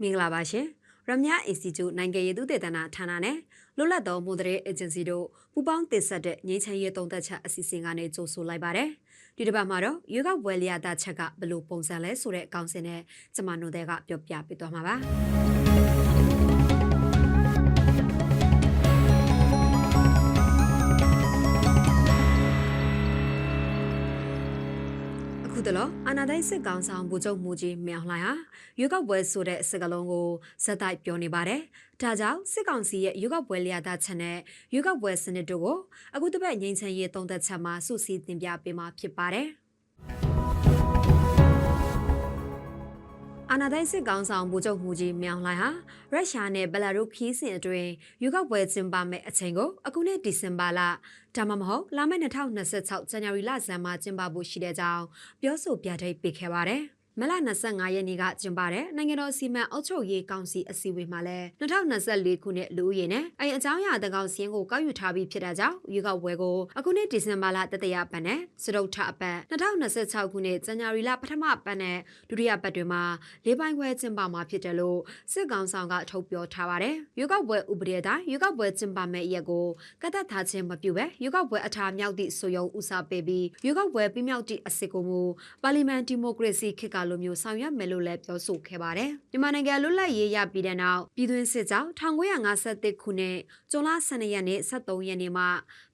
မင်္ဂလာပါရှင်ရမညာအင်စတီကျူနိုင်ငံရေးသူတေသနာဌာနနဲ့လွတ်လပ်သောမွန်တရေအေဂျင်စီတို့ပူးပေါင်းတင်ဆက်တဲ့ငြိမ်းချမ်းရေးသုံးသက်ချက်အစီအစဉ်ကနေကြိုဆိုလိုက်ပါတယ်ဒီတစ်ပတ်မှာတော့ရွေးကောက်ပွဲလျာတာချက်ကဘယ်လိုပုံစံလဲဆိုတဲ့အကောင့်စင်နဲ့ကျမတို့တွေကပြောပြပေးသွားမှာပါ တလောအာနာဒိုင်းစစ်ကောင်ဆောင်ဗိုလ်ချုပ်မူကြီးမြောင်လှိုင်ဟာရွေးကောက်ပွဲဆိုတဲ့စကားလုံးကိုဇက်တိုက်ပြောနေပါတယ်။ဒါကြောင့်စစ်ကောင်စီရဲ့ရွေးကောက်ပွဲလျာတာချက်နဲ့ရွေးကောက်ပွဲစနစ်တို့ကိုအခုတစ်ပတ်ငြိမ်းချမ်းရေးသုံးသက်ချက်မှာစုစည်းတင်ပြပေးမှာဖြစ်ပါတယ်။ အာနာဒိုင်းစစ်ကောင်ဆောင်ဗိုလ်ချုပ်မူကြီးမြောင်လှိုင်ဟာရုရှားနဲ့ဘလာရုခီးစင်အတွင်းရွေးကောက်ပွဲကျင်းပမယ့်အချိန်ကိုအခုနှစ်ဒီဇင်ဘာလဒါမှမဟုတ်လာမယ့်2026ဇန်နဝါရီလဇန်မှာကျင်းပဖို့ရှိတဲ့ကြောင်းပြောဆိုပြထိတ်ပေးခဲ့ပါတယ်။ မလ25ရက်နေ့ကကျင်းပတဲ့နိုင်ငံတော်စီမံအုပ်ချုပ်ရေးကောင်စီအစည်းအဝေးမှာလည်း2024ခုနှစ်လူဦးရေနဲ့အဲအကြောင်းအရာတကောင်စင်းကိုကောက်ယူထားပြီးဖြစ်တဲ့ကြောင့်ရွေးကောက်ပွဲကိုအခုနှစ်ဒီဇင်ဘာလတတိယပတ်နဲ့စတုထအပတ်2026ခုနှစ်ဇန်နဝါရီလပထမပတ်နဲ့ဒုတိယပတ်တွေမှာလေးပိုင်းခွဲကျင်းပမှာဖြစ်တယ်လို့စစ်ကောင်ဆောင်ကထုတ်ပြောထားပါတယ်။ရွေးကောက်ပွဲဥပဒေအတိုင်းရွေးကောက်ပွဲကျင်းပမယ့်ရက်ကိုကတ်သက်ထားခြင်းမပြုဘဲရွေးကောက်ပွဲအထာမြောက်သည့်ဆိုယုံဥစားပေးပြီးရွေးကောက်ပွဲပြီးမြောက်သည့်အစစ်ကိုမူပါလီမန်ဒီမိုကရေစီခေတ်ကလိုမျိုးဆောင်ရွက်မယ်လို့လည်းပြောဆိုခဲ့ပါတယ်။မြန်မာနိုင်ငံလွတ်လပ်ရေးရပြီးတဲ့နောက်ပြည်တွင်းစစ်ကြောင့်1951ခုနှစ်ဇွန်လ12ရက်နေ့23ရက်နေ့မှ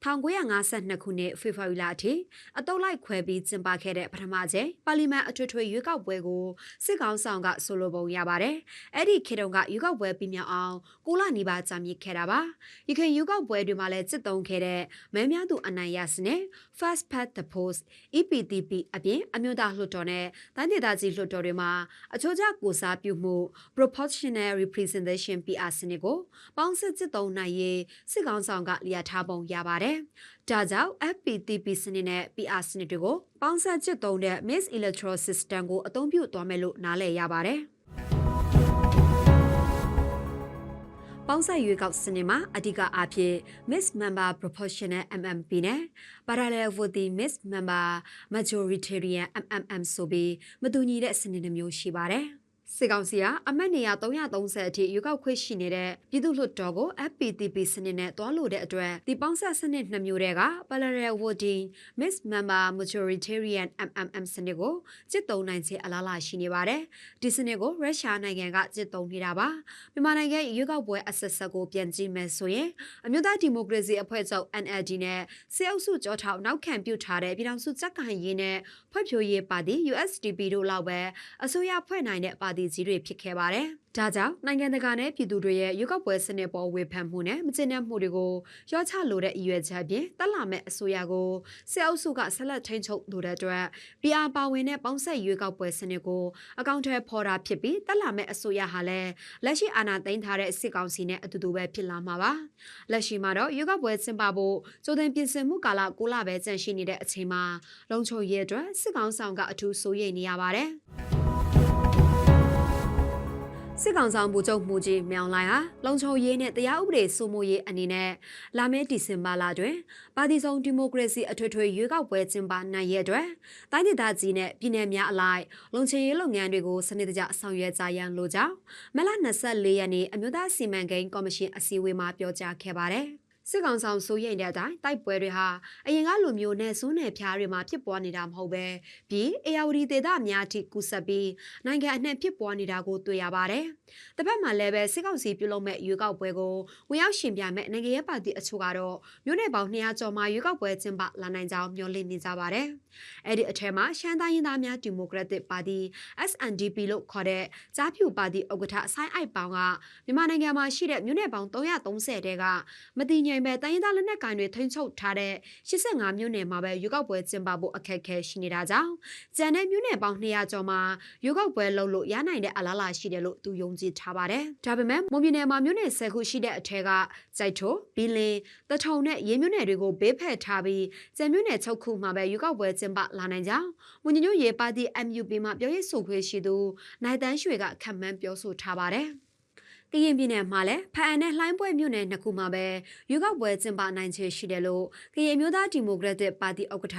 1952ခုနှစ်ဖေဖော်ဝါရီလအထိအတုပ်လိုက်ခွဲပြီးကျင်းပခဲ့တဲ့ပထမချိန်ပါလီမန်အထွေထွေရွေးကောက်ပွဲကိုစစ်ကောင်ဆောင်ကဆိုလိုပုံရပါတယ်။အဲ့ဒီခေတုံကရွေးကောက်ပွဲပြီးမြောက်အောင်ကိုလာနီပါကြာမြင့်ခဲ့တာပါ။ရခိုင်ရွေးကောက်ပွဲတွေမှာလည်းစစ်တုံးခဲ့တဲ့မဲများသူအနိုင်ရစနစ် First Past the Post EPTP အပြင်အမျိုးသားလွှတ်တော်နဲ့တိုင်းဒေသကြီးလွှတ်တော်တွေမှာအချို့ကျကိုစားပြုမှု proportional representation PR စနစ်ကိုပေါင်းစစ်စစ်သုံးနိုင်ရေးစစ်ကောင်ဆောင်ကလျာထားပုံရပါတယ်။ဒါကြောင့် FPTP စနစ်နဲ့ PR စနစ်တွေကိုပေါင်းစပ်စစ်သုံးတဲ့ Miss Electoral System ကိုအသုံးပြုသွားမယ်လို့နားလည်ရပါတယ်။ ပေါင်းဆက်ရွေးကောက်စနစ်မှာအဓိကအားဖြင့် Miss Member Proportional MMP နဲ့ Parallel Voting Miss Member Majoritarian MMM ဆိုပြီးမတူညီတဲ့စနစ်နှမျိုးရှိပါတယ်။ စစ်ကောင်စီကအမတ်နေရ330အထိရွေးကောက်ခွင့်ရှိနေတဲ့ပြည်သူ့လွှတ်တော်ကို FPTP စနစ်နဲ့တွားလို့တဲ့အတွက်ဒီပေါင်းဆက်စနစ်နှစ်မျိုးတည်းက Parallel Voting Miss Member Majoritarian MMM စနစ်ကိုစစ်တုံးနိုင်ခြင်းအလားလာရှိနေပါတယ်။ဒီစနစ်ကိုရုရှားနိုင်ငံကစစ်တုံးနေတာပါ။မြန်မာနိုင်ငံရွေးကောက်ပွဲအဆက်ဆက်ကိုပြန်ကြည့်မယ်ဆိုရင်အမျိုးသားဒီမိုကရေစီအဖွဲ့ချုပ် NLD နဲ့စစ်အုပ်စုကြောထောက်နောက်ခံပြုထားတဲ့ပြည်ထောင်စုစက်ကန်ရေးနဲ့ဖွဲ့ဖြိုးရေးပါတီ USDP တို့လောက်ပဲအစိုးရဖွဲ့နိုင်တဲ့ပါတီကြီးတွေဖြစ်ခဲ့ပါတယ်။ဒါကြောင့်နိုင်ငံတကာနဲ့ပြည်သူတွေရဲ့ရွေးကောက်ပွဲစနစ်ပေါ်ဝေဖန်မှုနဲ့မကျေနပ်မှုတွေကိုရောချလိုတဲ့ရည်ရွယ်ချက်ဖြင့်တက်လာမဲ့အစိုးရကိုစစ်အုပ်စုကဆက်လက်ထိန်းချုပ်လိုတဲ့အတွက် PR ပါဝင်တဲ့ပေါင်းဆက်ရွေးကောက်ပွဲစနစ်ကိုအကောင့်ထဲဖော်တာဖြစ်ပြီးတက်လာမဲ့အစိုးရဟာလည်းလက်ရှိအာဏာသိမ်းထားတဲ့စစ်ကောင်စီနဲ့အတူတူပဲဖြစ်လာမှာပါလက်ရှိမှာတော့ရွေးကောက်ပွဲကျင်းပဖို့ကြိုတင်ပြင်ဆင်မှုကာလ6လပဲကျန်ရှိနေတဲ့အချိန်မှာလုံခြုံရေးအတွက်စစ်ကောင်ဆောင်ကအထူးစိုးရိမ်နေရပါတယ် စစ်ကောင်ဆောင်ဗိုလ်ချုပ်မှုကြီးမြောင်လိုင်ဟာလုံခြုံရေးနဲ့တရားဥပဒေစိုးမိုးရေးအနေနဲ့လာမယ့်ဒီဇင်ဘာလတွင်ပါတီစုံဒီမိုကရေစီအထွေထွေရွေးကောက်ပွဲကျင်းပနိုင်ရတဲ့တိုင်းဒေသကြီးနဲ့ပြည်내များအလိုက်လုံခြုံရေးလုပ်ငန်းတွေကိုစနစ်တကျဆောင်ရွက်ကြရန်လိုကြောင်းမလ24ရက်နေ့အမျိုးသားစီမံကိန်းကော်မရှင်အစည်းအဝေးမှာပြောကြားခဲ့ပါတယ်။ စစ်ကောင်ဆောင်စိုးရိမ်တဲ့အတိုင်းတိုက်ပွဲတွေဟာအရင်ကလိုမျိုးနဲ့ဆိုးနယ်ဖျားတွေမှာဖြစ်ပွားနေတာမဟုတ်ပဲပြီးအေယာဝတီဒေသအများထိကူးဆက်ပြီးနိုင်ငံအနှံ့ဖြစ်ပွားနေတာကိုတွေ့ရပါတယ်။တစ်ဖက်မှာလည်းပဲစစ်ကောင်စီပြုလုပ်မဲ့ရွေးကောက်ပွဲကိုဝင်ရောက်ရှင်ပြမဲ့နိုင်ငံရေးပါတီအချို့ကတော့မြို့နယ်ပေါင်း200ကျော်မှရွေးကောက်ပွဲကျင်းပလာနိုင်ကြောင်းမျှော်လင့်နေကြပါတယ်။အဲ့ဒီအထက်မှာရှမ်းတိုင်းရင်းသားများဒီမိုကရက်တစ်ပါတီ SNDP လို့ခေါ်တဲ့ကြားဖြူပါတီဥက္ကဋ္ဌဆိုင်းအိုက်ပေါင်ကမြန်မာနိုင်ငံမှာရှိတဲ့မြို့နယ်ပေါင်း330တဲကမတိငြိမ်ပဲတိုင်းရင်းသားလက်နက်ကိုင်တွေထိန်းချုပ်ထားတဲ့85မြို့နယ်မှာပဲရွေးကောက်ပွဲကျင်းပဖို့အခက်အခဲရှိနေတာကြောင့်ကျန်တဲ့မြို့နယ်ပေါင်း200ကျော်မှာရွေးကောက်ပွဲလုပ်လို့ရနိုင်တဲ့အလားအလာရှိတယ်လို့သူယုံကြည်ထားပါတယ်။ဒါပေမဲ့မွန်ပြည်နယ်မှာမြို့နယ်10ခုရှိတဲ့အထက်ကစိုက်ထိုဘီလင်းတထုံနဲ့ရင်းမြို့နယ်တွေကိုဘေးဖက်ထားပြီးကျန်မြို့နယ်6ခုမှာပဲရွေးကောက်ပွဲကျင်းပလာနိုင်ကြောင်းမွန်ညညရေပါတီ MUP မှာပြောရေးဆိုခွင့်ရှိသူနိုင်တန်းရွှေကခံမှန်းပြောဆိုထားပါတယ်။ကရင်ပြည်နယ်မှာလည်းဖအံနဲ့လှိုင်းပွဲမြို့နယ်နှစ်ခုမှာပဲရွေးကောက်ပွဲကျင်းပနိုင်ခြေရှိတယ်လို့ကရင်မျိုးသားဒီမိုကရက်တစ်ပါတီဥက္ကဋ္ဌ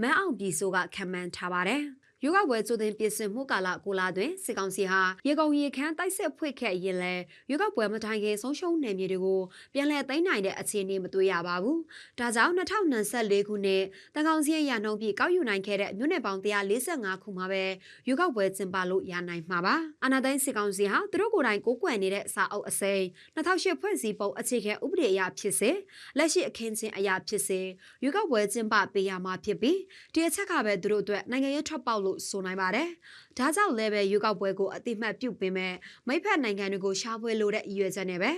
မန်းအောင်ပြည်စိုးကခံမှန်းထားပါတယ်။ ရွေးကောက်ပွဲကြိုတင်ပြင်ဆင်မှုကာလကိုလာတွင်စစ်ကောင်စီဟာရေကုန်ရေခမ်းတိုက်ဆက်ဖွေခဲ့ရင်လဲရွေးကောက်ပွဲမတိုင်ခင်ဆုံးရှုံးနယ်မြေတွေကိုပြန်လည်သိမ်းနိုင်တဲ့အခြေအနေမတွေ့ရပါဘူး။ဒါကြောင့်2024ခုနှစ်တန်ကောင်စီရနှုံပြကောက်ယူနိုင်ခဲ့တဲ့မြို့နယ်ပေါင်း145ခုမှာပဲရွေးကောက်ပွဲကျင်းပလို့ရနိုင်မှာပါ။အာဏာသိမ်းစစ်ကောင်စီဟာသူတို့ကိုယ်တိုင်ကိုးကွယ်နေတဲ့စာအုပ်အစိမ်း2008ဖွဲ့စည်းပုံအခြေခံဥပဒေအရဖြစ်စေလက်ရှိအခင်းချင်းအရာဖြစ်စေရွေးကောက်ပွဲကျင်းပပေးရမှာဖြစ်ပြီးဒီအချက်ကပဲသူတို့အတွက်နိုင်ငံရေးထွက်ပေါက်လို့ဆိုနိုင်ပါတယ်။ဒါကြောင့်လည်းပဲရွေးကောက်ပွဲကိုအတိမတ်ပြုတ်ပင်မဲ့မိဖက်နိုင်ငံတွေကိုရှားပွဲလို့တဲ့ရည်ရွယ်ချက်နဲ့ပဲ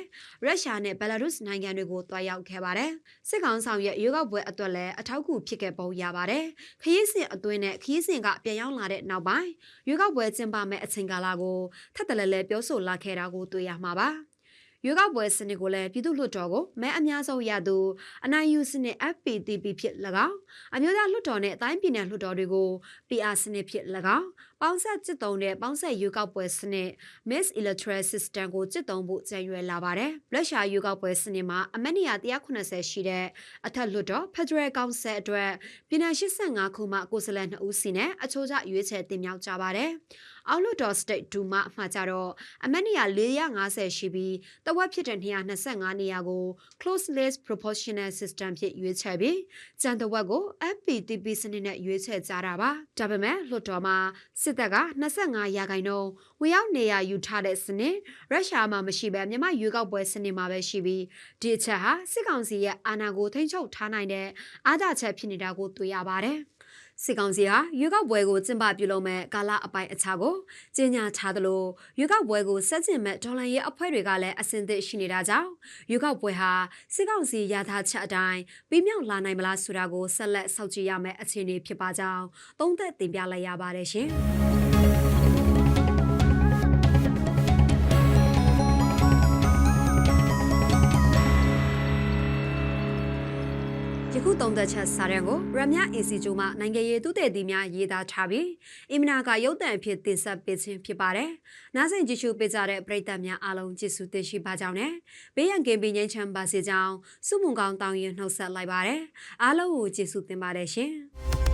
ရုရှားနဲ့ဘယ်လာရုစ်နိုင်ငံတွေကိုတွားရောက်ခဲ့ပါတယ်။စစ်ကောင်ဆောင်ရဲ့ရွေးကောက်ပွဲအတွက်လည်းအထောက်အကူဖြစ်ခဲ့ပုံရပါတယ်။ခရီးစဉ်အတွင်းနဲ့ခရီးစဉ်ကပြန်ရောက်လာတဲ့နောက်ပိုင်းရွေးကောက်ပွဲကျင်းပမဲ့အချိန်ကာလကိုထပ်တလဲလဲပြောဆိုလာခဲ့တာကိုတွေ့ရမှာပါ။ ရွေးကောက်ပွဲစနစ်ကိုလည်းပြည်သူ့လွှတ်တော်ကိုမဲအများဆုံးရသူအနိုင်ယူစနစ် FPTP ဖြစ်၎င်းအမျိုးသားလွှတ်တော်နဲ့အတိုင်းပြည်နယ်လွှတ်တော်တွေကို PR စနစ်ဖြစ်၎င်းပေါင်းဆက်စစ်တုံးတဲ့ပေါင်းဆက်ရွေးကောက်ပွဲစနစ် Miss Electoral System ကိုစစ်တုံးဖို့ကြံရွယ်လာပါတယ်။လက်ရှာရွေးကောက်ပွဲစနစ်မှာအမတ်နေရာ180ရှိတဲ့အထက်လွှတ်တော် Federal Council အတွက်ပြည်နယ်85ခုမှကိုယ်စားလှယ်2ဦးစီနဲ့အချိုးကျရွေးချယ်တင်မြှောက်ကြပါတယ်။ အောက်လွှတ်တော် State Duma အမှာကြတော့အမတ်နေရာ450ရှိပြီးတဝက်ဖြစ်တဲ့225နေရာကို close list proportional system ဖြင့်ရွေးချယ်ပြီးကျန်တဝက်ကို FPTP စနစ်နဲ့ရွေးချယ်ကြတာပါဒါပေမဲ့လွှတ်တော်မှာစစ်တပ်က25ရာခိုင်နှုန်းဝင်ရောက်နေရာယူထားတဲ့စနစ်ရုရှားမှာမရှိဘဲမြန်မာရွေးကောက်ပွဲစနစ်မှာပဲရှိပြီးဒီအချက်ဟာစစ်ကောင်စီရဲ့အာဏာကိုထိန်းချုပ်ထားနိုင်တဲ့အားသာချက်ဖြစ်နေတာကိုတွေ့ရပါတယ် စစ်ကောင်စီဟာရွေးကောက်ပွဲကိုကျင်းပပြုလုပ်မဲ့ကာလအပိုင်းအခြားကိုကြေညာထားသလိုရွေးကောက်ပွဲကိုဆက်ကျင်မဲ့ဒေါ်လာရဲ့အဖွဲ့တွေကလည်းအစင်သစ်ရှိနေတာကြောင့်ရွေးကောက်ပွဲဟာစစ်ကောင်စီရထားချက်အတိုင်းပြီးမြောက်လာနိုင်မလားဆိုတာကိုဆက်လက်စောင့်ကြည့်ရမယ့်အခြေအနေဖြစ်ပါကြောင်းသုံးသပ်တင်ပြလိုက်ရပါတယ်ရှင်။ သုံးသက်ချက်စာရန်ကိုရမ AC ကျိုးမှနိုင်ငံရေးသူတည်တည်များရေးသားထားပြီးအင်မနာကရုပ်တံအဖြစ်တင်ဆက်ပေးခြင်းဖြစ်ပါတယ်။နားဆင်ကြည့်ရှုပေးကြတဲ့ပရိသတ်များအားလုံးကျေးဇူးတင်ရှိပါကြောင်းနဲ့ဘေးရန်ကင်းပြီးငြိမ်းချမ်းပါစေကြောင်းစုမုံကောင်းတောင်းရင်နှုတ်ဆက်လိုက်ပါတယ်။အားလုံးကိုကျေးဇူးတင်ပါတယ်ရှင်။